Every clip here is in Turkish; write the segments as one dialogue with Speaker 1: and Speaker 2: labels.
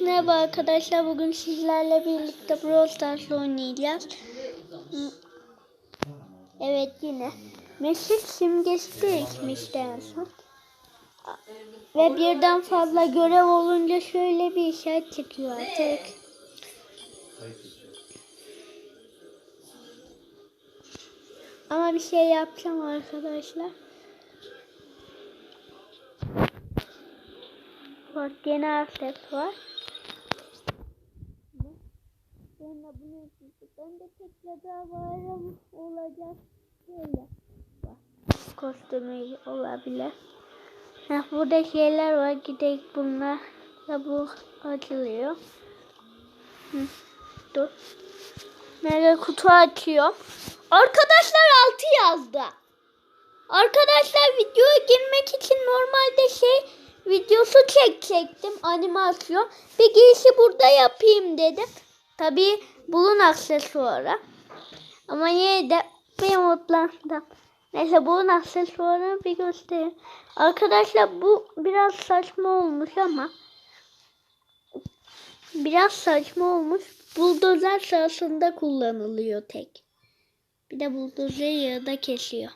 Speaker 1: Merhaba arkadaşlar bugün sizlerle birlikte Brawl Stars oynayacağız. Evet yine. Mesut simgesi de ekmişti en son. Ve birden fazla görev olunca şöyle bir işaret çıkıyor artık. Ama bir şey yapacağım arkadaşlar. Bak yeni harflet var. Sonra bunu yapacağız. Ben de tekrar varım olacak. Böyle. Bak. Kostümü olabilir. Heh, burada şeyler var. Gidelim bunlar. Ya bu açılıyor. Hı. Dur. Mega kutu açıyor. Arkadaşlar altı yazdı. Arkadaşlar videoya girmek için normalde şey videosu çekecektim animasyon. Bir girişi burada yapayım dedim. Tabii bulun aksesuarı. Ama yine de bir umutlandım. Neyse bulun aksesuarını bir göstereyim. Arkadaşlar bu biraz saçma olmuş ama biraz saçma olmuş. Buldozer sırasında kullanılıyor tek. Bir de buldozer yağda kesiyor.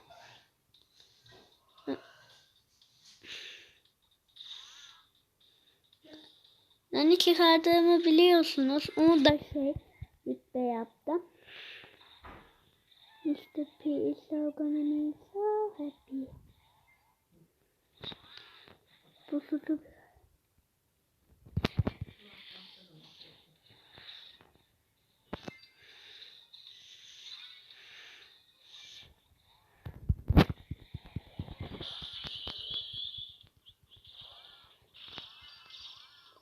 Speaker 1: Yani çıkardığımı biliyorsunuz. Onu da şey rütbe yaptım. Mr. P is so gonna be so happy. Bu sütü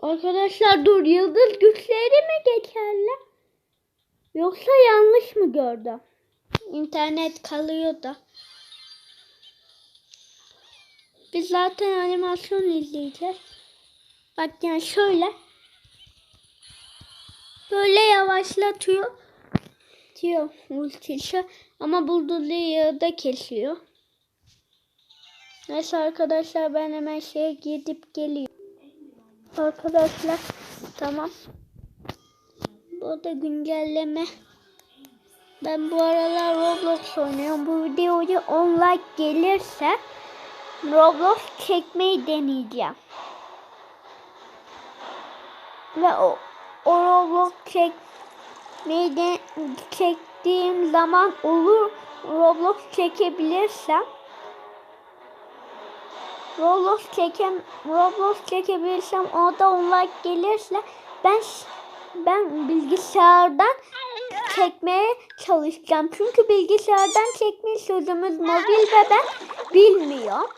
Speaker 1: Arkadaşlar dur yıldız güçleri mi geçerli? Yoksa yanlış mı gördüm? İnternet kalıyor da. Biz zaten animasyon izleyeceğiz. Bak yani şöyle. Böyle yavaşlatıyor. Diyor ultisi. Ama bulduğu yağda kesiyor. Neyse arkadaşlar ben hemen şeye gidip geliyorum. Arkadaşlar tamam. Bu da güncelleme. Ben bu aralar Roblox oynuyorum. Bu videoyu 10 like gelirse Roblox çekmeyi deneyeceğim. Ve o, o Roblox çekmeyi de, çektiğim zaman olur Roblox çekebilirsem Roblox çekem Roblox çekebilirsem orada online gelirse ben ben bilgisayardan çekmeye çalışacağım. Çünkü bilgisayardan çekmeyi sözümüz mobil ve ben bilmiyor.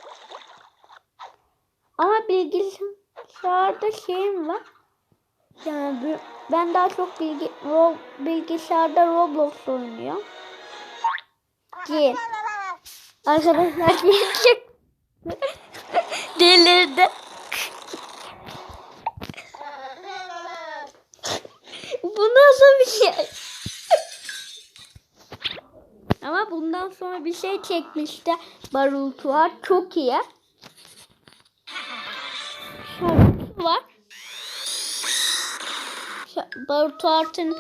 Speaker 1: Ama bilgisayarda şeyim var. Yani ben daha çok bilgi, ro, bilgisayarda Roblox oynuyorum. Ki arkadaşlar bir Delirdi. Bu nasıl bir şey? Ama bundan sonra bir şey çekmişti. Barultu var. Çok iyi. Şarkısı var. Barultu Art'ın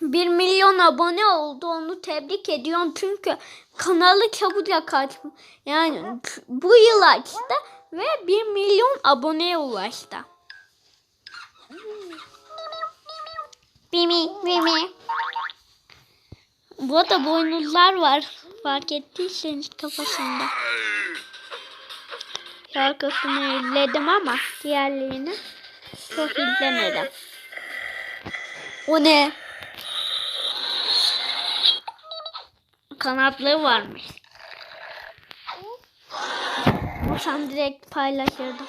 Speaker 1: 1 milyon abone oldu. Onu tebrik ediyorum. Çünkü kanalı çabucak açtı. Yani bu yıl açtı ve 1 milyon aboneye ulaştı. Bimi, bimi. Bu da boynuzlar var. Fark ettiyseniz kafasında. Şarkısını izledim ama diğerlerini çok izlemedim. O ne? Kanatlığı varmış. Olsam direkt paylaşırdım.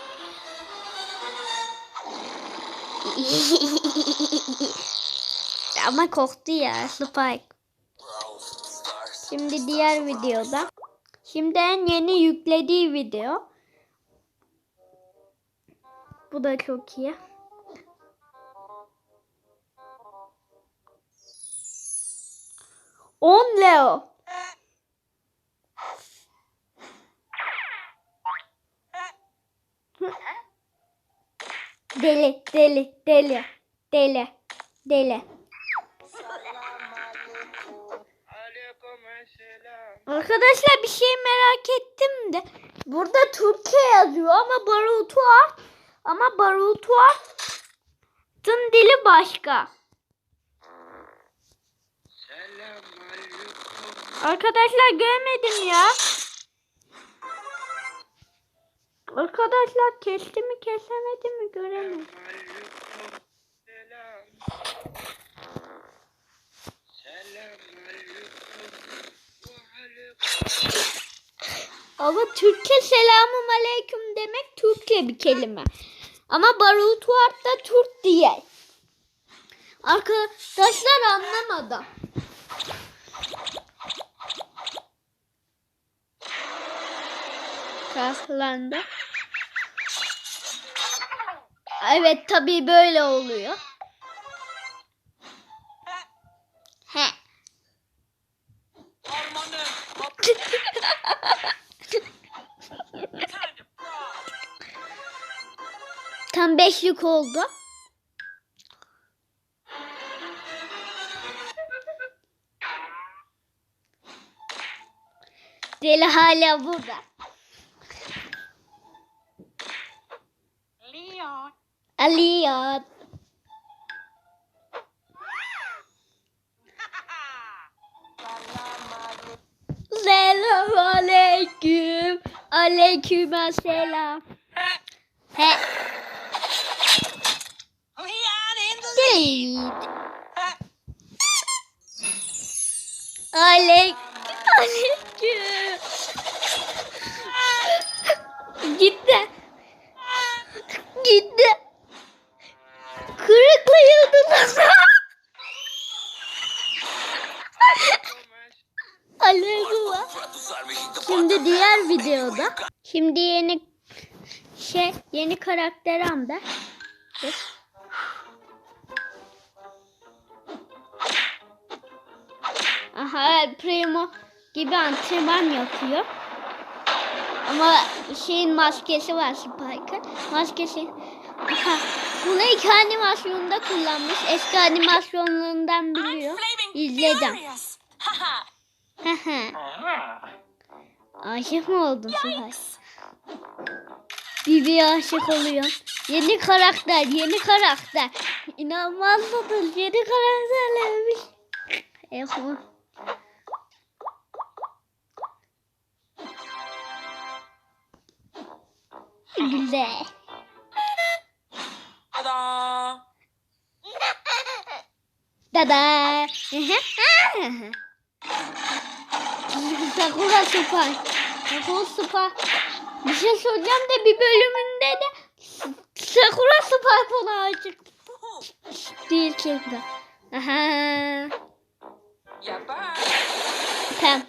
Speaker 1: Ama korktu ya Spike. Şimdi diğer videoda. Şimdi en yeni yüklediği video. Bu da çok iyi. On Leo. Deli, deli, deli, deli, deli. Arkadaşlar bir şey merak ettim de burada Türkçe yazıyor ama Barutuar ama Barutuar'ın dili başka. Arkadaşlar görmedim ya. Arkadaşlar kesti mi kesemedi mi göremedim. Ama Türkçe selamun aleyküm demek Türkçe bir kelime. Ama Barutuar da Türk değil. Arkadaşlar anlamadım. Kahlandı. Evet tabii böyle oluyor. He. Tam beşlik oldu. Deli hala burada.
Speaker 2: Leon.
Speaker 1: Aliyat. Selam aleyküm. Aleyküm selam. He.
Speaker 2: Leon
Speaker 1: yeni karakter anda. Aha Primo gibi antrenman yapıyor. Ama şeyin maskesi var Spike'ın. Maskesi. Aha, bunu iki animasyonda kullanmış. Eski animasyonlarından
Speaker 2: I'm
Speaker 1: biliyor. İzledim. Aşık mı oldun Spike? Bibi'ye aşık oluyor. Yeni karakter, yeni karakter. İnanmazsınız yeni karakterlermiş. Ehun. Güzel.
Speaker 2: Ta-da.
Speaker 1: Dada. Sakura Super. Sakura Super. Bir şey söyleyeceğim de bir bölümünde de Sakura buna aşık değil çünkü. Aha.
Speaker 2: Yapar.
Speaker 1: Tamam.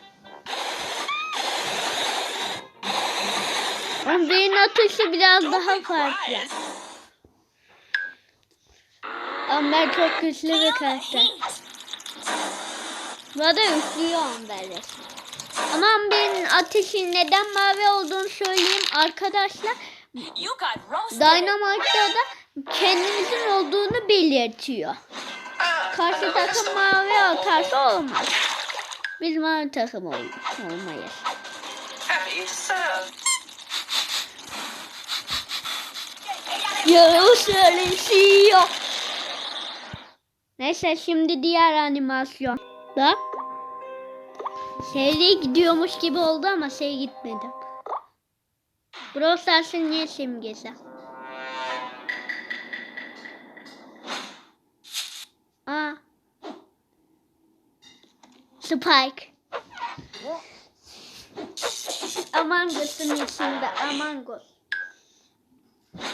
Speaker 1: Onların atışı biraz daha farklı. Amber çok güçlü bir karakter. Bu arada üflüyor Amber resmen. Ama Amber'in ateşi neden mavi olduğunu söyleyeyim arkadaşlar. Dynamite'da da kendimizin olduğunu belirtiyor. Karşı takım mavi atarsa olmaz. Biz mavi takım ol olmayız.
Speaker 2: Serve.
Speaker 1: Yarışıyor. Neyse şimdi diğer animasyon da seri gidiyormuş gibi oldu ama şey gitmedi. Brawl Stars'ın niye simgesi? Aa. Spike. Among Us'ın içinde Among Us.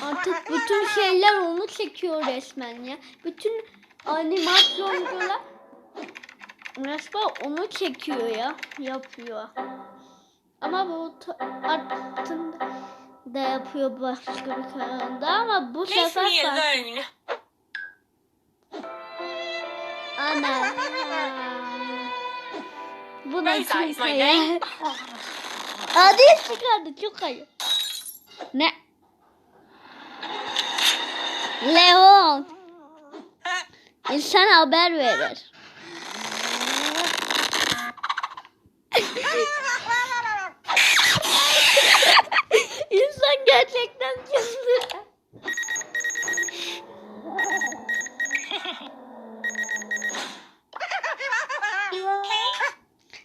Speaker 1: Artık bütün şeyler onu çekiyor resmen ya. Bütün animasyoncular resmen onu çekiyor ya. Yapıyor. Ama bu altında da yapıyor başka bir kanalda ama bu
Speaker 2: Leave
Speaker 1: sefer farklı.
Speaker 2: alone.
Speaker 1: Ana. Bu da ayıp.
Speaker 2: name.
Speaker 1: Adil çıkardı çok ayıp. Ne? Leon. İnsan haber verir. İnsan gerçekten çıldırır.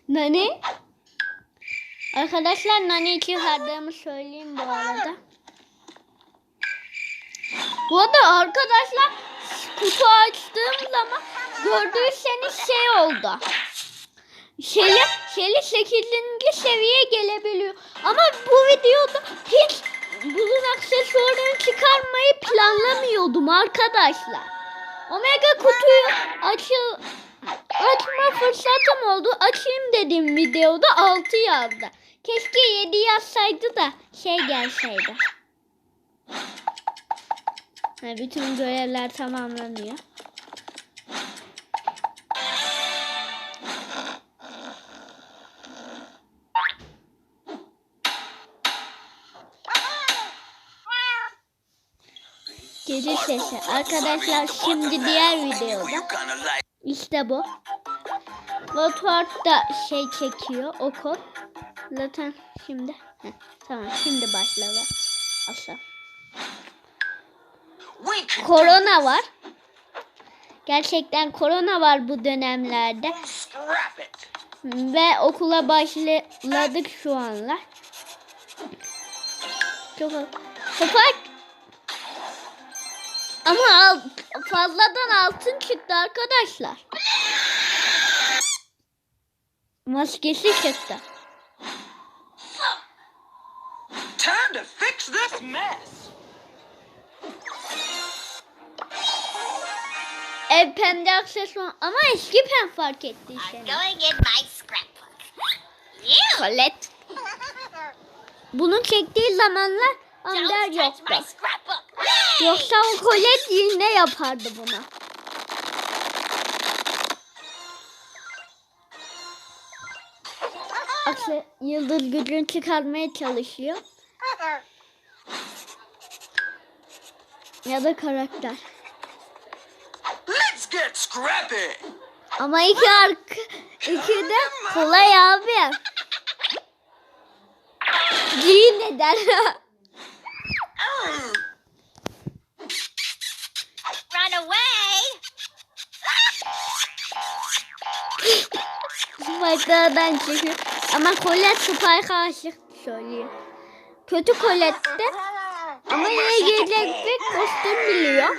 Speaker 1: Nani? Arkadaşlar Nani çıkardığımı söyleyeyim bu arada. Bu arada arkadaşlar kutu açtığım zaman gördüyseniz şey oldu. Şeli, Şeli 8. seviyeye gelebiliyor. Ama bu videoda hiç bunun aksesuarını çıkarmayı planlamıyordum arkadaşlar. Omega kutuyu açıl açma fırsatım oldu. Açayım dedim videoda 6 yazdı. Keşke 7 yazsaydı da şey gelseydi. Ha, bütün görevler tamamlanıyor. Gece sesi. Arkadaşlar şimdi diğer videoda. İşte bu. Lotwart da şey çekiyor oku. Zaten şimdi. Heh, tamam şimdi başladı. Asla. Korona var. Gerçekten korona var bu dönemlerde. Ve okula başladık şu anlar. Çok Kapak. Ama al, fazladan altın çıktı arkadaşlar. Maskesi çıktı.
Speaker 3: Time to fix this mess.
Speaker 1: Ev pembe aksesuar ama eski pen fark ettiyseniz.
Speaker 2: Going in my scrapbook. You
Speaker 1: Colette. Bunu çektiği zamanlar
Speaker 2: Touch
Speaker 1: yoktu. Yoksa o Colette yine yapardı bunu. Akse yıldız gücünü çıkarmaya çalışıyor. Ya da karakter.
Speaker 3: Let's get scrappy.
Speaker 1: Ama iki arka, iki de kolay abi. Değil neden? Spike'lardan çıkıyor. Ama Colette Spike'a aşık söylüyor. Kötü Colette de ama yine gelecek bir kostüm biliyor.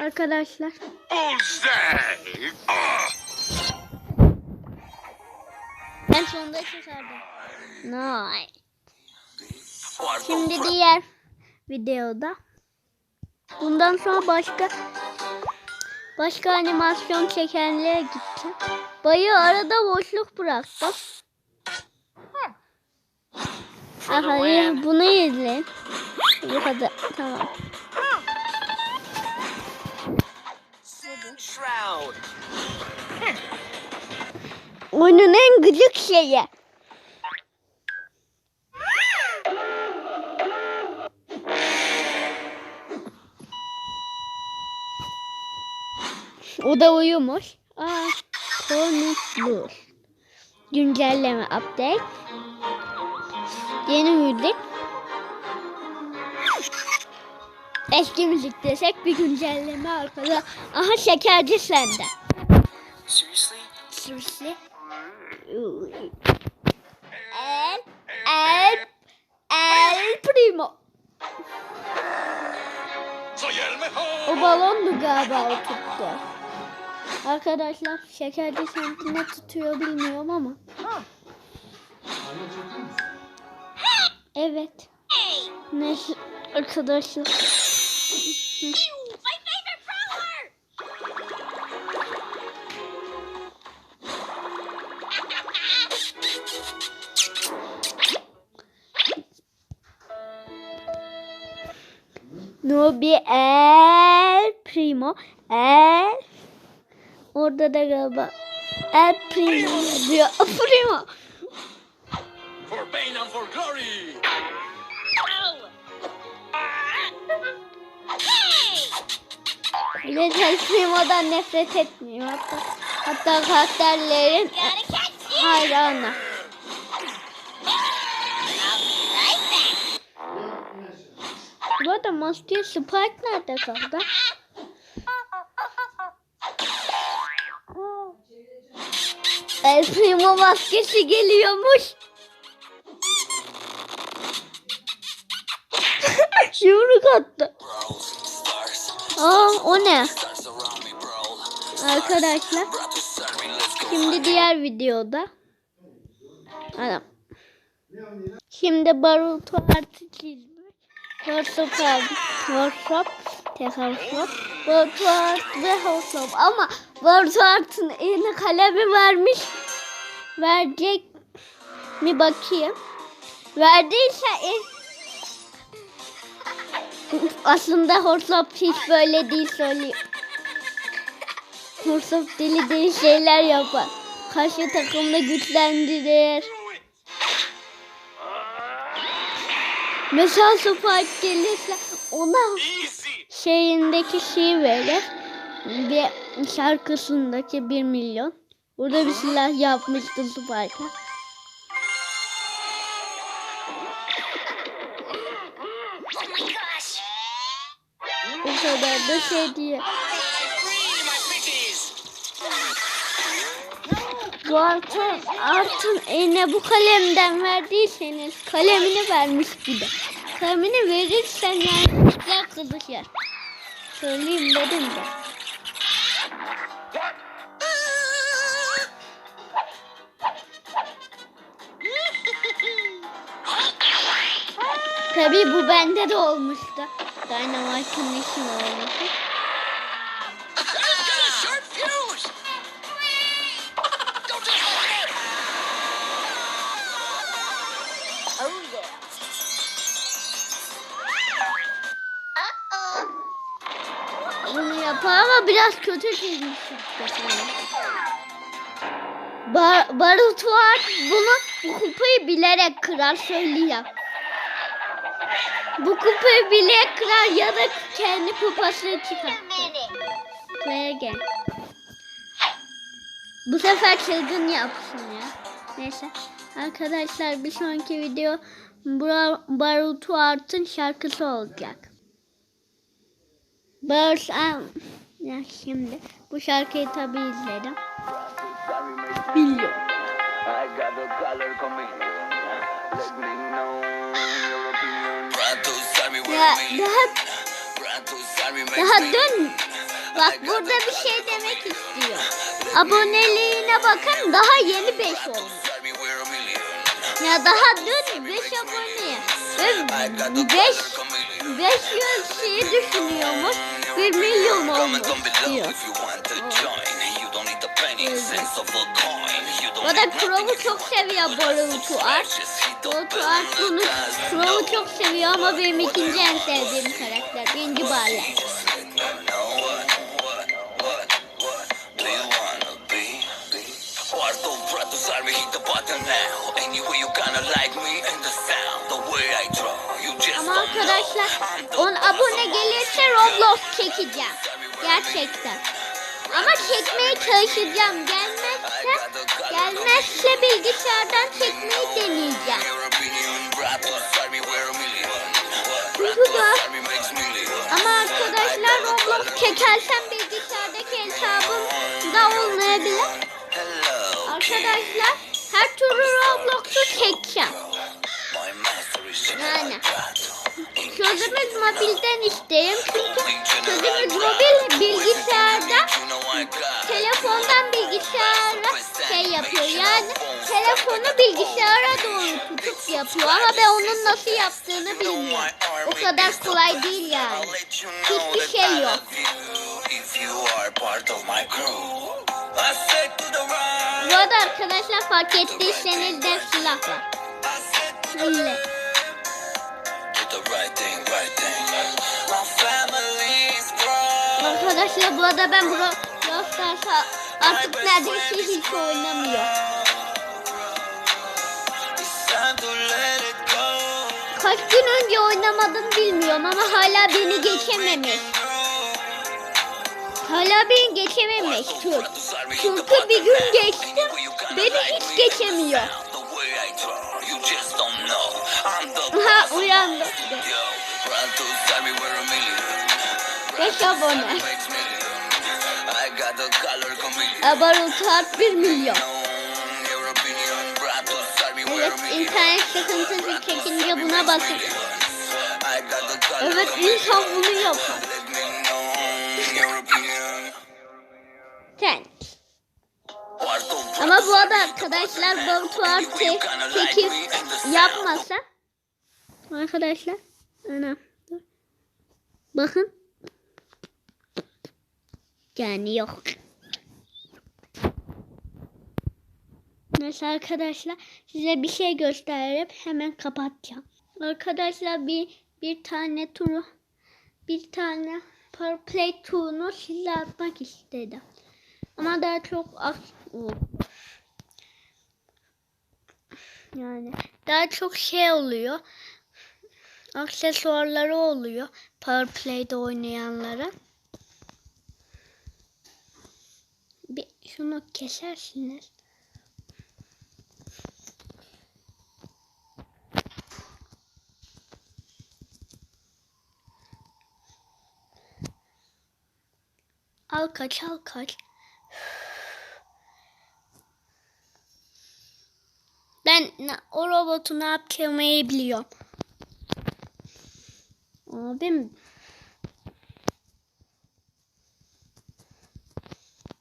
Speaker 1: Arkadaşlar. Ben sonunda çıkardım. Nice. Şimdi diğer videoda. Bundan sonra başka başka animasyon çekenlere gideceğim. Bayı arada boşluk bıraktım. Aha, ya bunu izleyin. Bu kadar. Tamam. Oyunun en gıcık şeyi. O da uyumuş. Aa, konuşmuş. Güncelleme update. Yeni müzik. Eski müzik desek bir güncelleme arkada. Aha şekerci sende.
Speaker 3: Seriously?
Speaker 1: Seriously? El, el, el primo. O balondu galiba o tuttu. Arkadaşlar şekerci senti ne tutuyor bilmiyorum ama. Evet. Neyse arkadaşlar. Nubi el primo. El. Orada da galiba el primo diyor. Primo.
Speaker 3: For pain and for glory.
Speaker 1: El Primo'dan nefret etmiyor. Hatta, hatta karakterlerin hayranı. Bu arada Master Spike nerede kaldı? El Primo maskesi geliyormuş. Yumruk attı. Aa o ne? Arkadaşlar. Şimdi diğer videoda. Adam. Şimdi Baruto artı çizmiş. Aldım. Workshop. Tekrar workshop. Baruto art ve workshop. Ama Baruto artın eline kalemi vermiş. Verecek mi bakayım. Verdiyse el... Aslında Horsop hiç böyle değil söylüyor. Horsop deli deli şeyler yapar. Karşı takımda güçlendirir. Mesela Spike gelirse ona şeyindeki şey verir. Bir şarkısındaki bir milyon. Burada bir silah yapmıştı Spike'a. O kadar da şey diye. Bu artın, artın eline bu kalemden verdiyseniz kalemini vermiş gibi. Kalemini verirsen yani güzel kızışır. Söyleyeyim dedim de. Tabii bu bende de olmuştu. Dynamite'ın işi olmuştu. Bunu yapar ama biraz kötü çizmişim. Bar Barutuar bunu bu kupayı bilerek kırar söyleyeyim. Bu kupayı bilerek kırar ya da kendi kupasını çıkar.
Speaker 2: Wait a minute.
Speaker 1: Buraya gel. Bu sefer çılgın yapsın ya. Neyse. Arkadaşlar bir sonraki video Bra- Barutu Art'ın şarkısı olacak. Bars ya şimdi bu şarkıyı tabi izledim. Biliyorum. Daha daha
Speaker 4: me.
Speaker 1: dün bak burada bir şey demek istiyor. Aboneliğine bakın daha yeni 5 olmuş. Ya daha dün 5 abone.
Speaker 4: I got
Speaker 1: Ve
Speaker 4: the
Speaker 1: 5
Speaker 4: color coming.
Speaker 1: 500 şeyi düşünüyormuş. 1 milyon olmuş diyor. O da Crow'u çok seviyor
Speaker 4: to
Speaker 1: Boruto Art.
Speaker 4: Just hit the
Speaker 1: Boruto
Speaker 4: bell
Speaker 1: Art bunu Crow'u çok seviyor ama benim ikinci en sevdiğim karakter. Birinci Barley. Ama arkadaşlar
Speaker 4: know. I'm the
Speaker 1: 10 abone gelirse Roblox çekeceğim. Gerçekten. Ama çekmeye çalışacağım. Gelmezse gelmezse bilgisayardan çekmeyi deneyeceğim.
Speaker 4: Your opinion, prato sarmi wear a million. What,
Speaker 1: Çünkü
Speaker 4: prato
Speaker 1: da-
Speaker 4: sarmi makes million.
Speaker 1: Ama arkadaşlar Roblox çekersem bilgisayardaki hesabım da olmayabilir. Arkadaşlar her türlü Roblox'u çekeceğim. Yani.
Speaker 4: prato.
Speaker 1: Sözümüz mobilden isterim çünkü sözümüz mobil telefonu bilgisayara doğru tutup yapıyor ama ben onun nasıl yaptığını bilmiyorum. O kadar kolay değil yani. Hiçbir şey yok. Bu arada arkadaşlar fark ettiyseniz de silah var. Böyle. Arkadaşlar bu arada ben Bro Brawl artık neredeyse hiç oynamıyor. Kaç gün önce oynamadım bilmiyorum ama hala beni geçememiş. Hala beni geçememiş Türk. Çünkü bir gün geçtim beni hiç geçemiyor. Ha uyandı. 5 abone. At 1 milyon. Evet internet sıkıntısı çekince buna basın. Evet insan bunu yapar. Sen. Ama bu arada arkadaşlar Barutu artı 8 yapmasa Arkadaşlar ana. Bakın yani yok. Neyse arkadaşlar size bir şey gösterip hemen kapatacağım. Arkadaşlar bir bir tane turu bir tane Play turunu size atmak istedim. Ama daha çok az yani daha çok şey oluyor. Aksesuarları oluyor Power Play'de oynayanlara. Bir şunu kesersiniz. Al kaç al kaç. Ben o robotu ne yapacağımı biliyorum. Abim.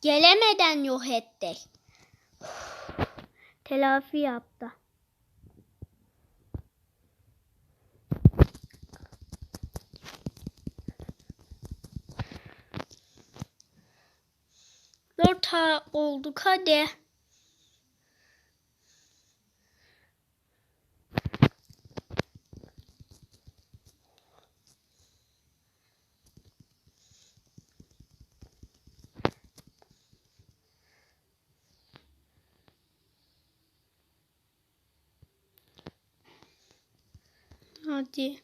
Speaker 1: Gelemeden yok etti. Telafi yaptı. Ha olduk hadi. Hadi.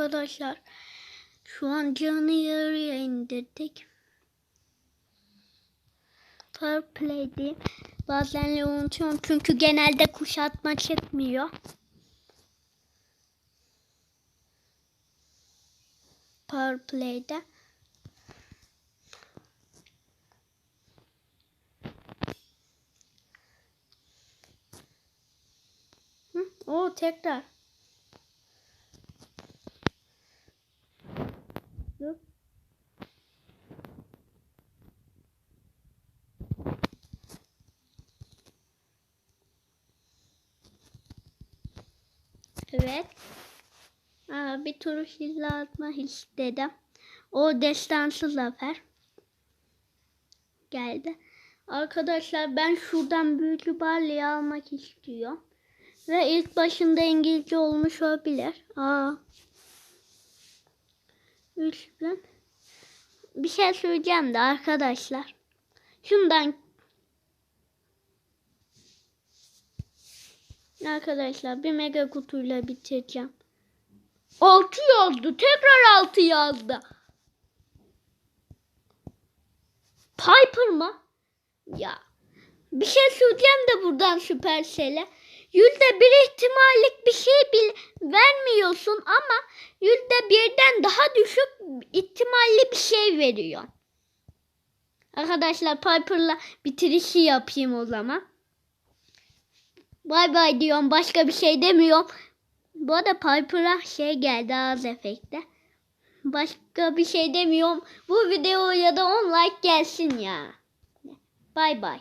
Speaker 1: Arkadaşlar şu an canı yarıya indirdik. Power Play'di. Bazen de unutuyorum çünkü genelde kuşatma çıkmıyor. Power Play'de. Hı, o tekrar. Dur. Evet. Aa, bir tur size atmak istedim. O destansı zafer. Geldi. Arkadaşlar ben şuradan büyülü barlıyı almak istiyorum. Ve ilk başında İngilizce olmuş olabilir. Aa. Üç gün. Bir şey söyleyeceğim de arkadaşlar. Şundan Arkadaşlar bir mega kutuyla bitireceğim. 6 yazdı. Tekrar 6 yazdı. Piper mı? Ya. Bir şey söyleyeceğim de buradan Supercell'e. Yüzde bir ihtimallik bir şey bil vermiyorsun ama yüzde birden daha düşük ihtimalli bir şey veriyor. Arkadaşlar Piper'la bitirişi yapayım o zaman. Bay bay diyorum. Başka bir şey demiyorum. Bu arada Piper'a şey geldi ağız efekti. Başka bir şey demiyorum. Bu videoya da 10 like gelsin ya. Bay bay.